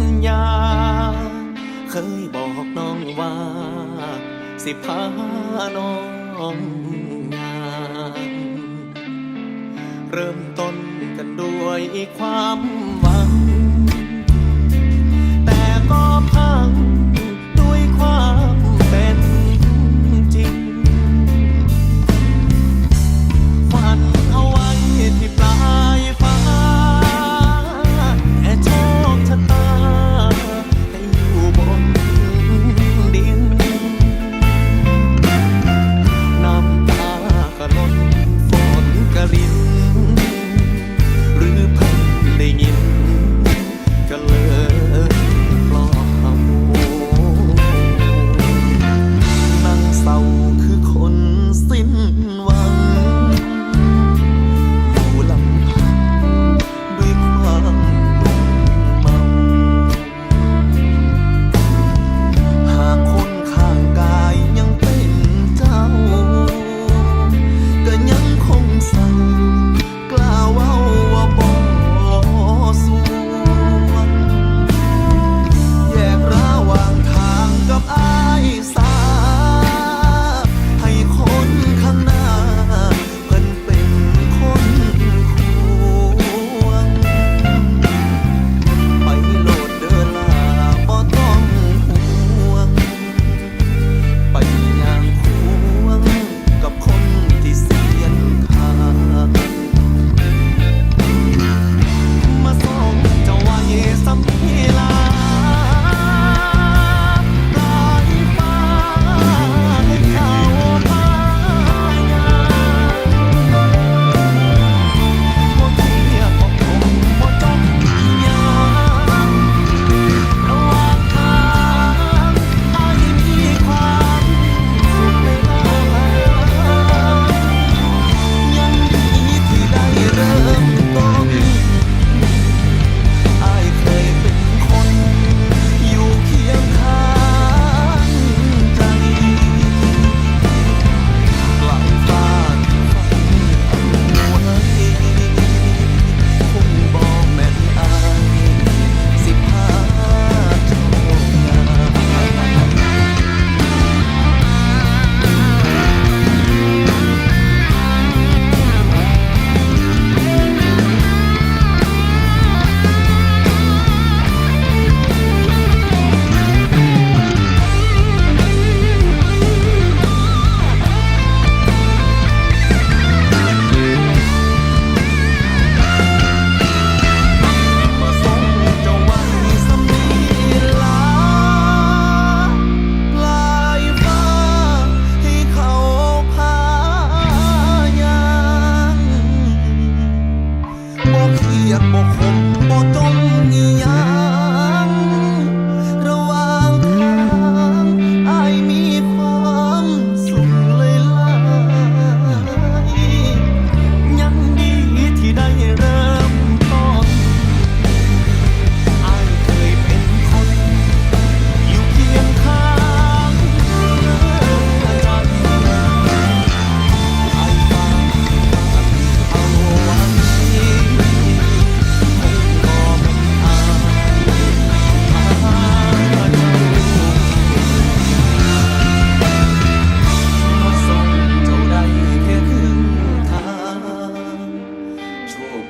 สัญญา เคยบอกน้องว่า สิพาน้องงาน เริ่มต้นกันด้วยความ เทียบบ่คมบ่จมอีหยัง little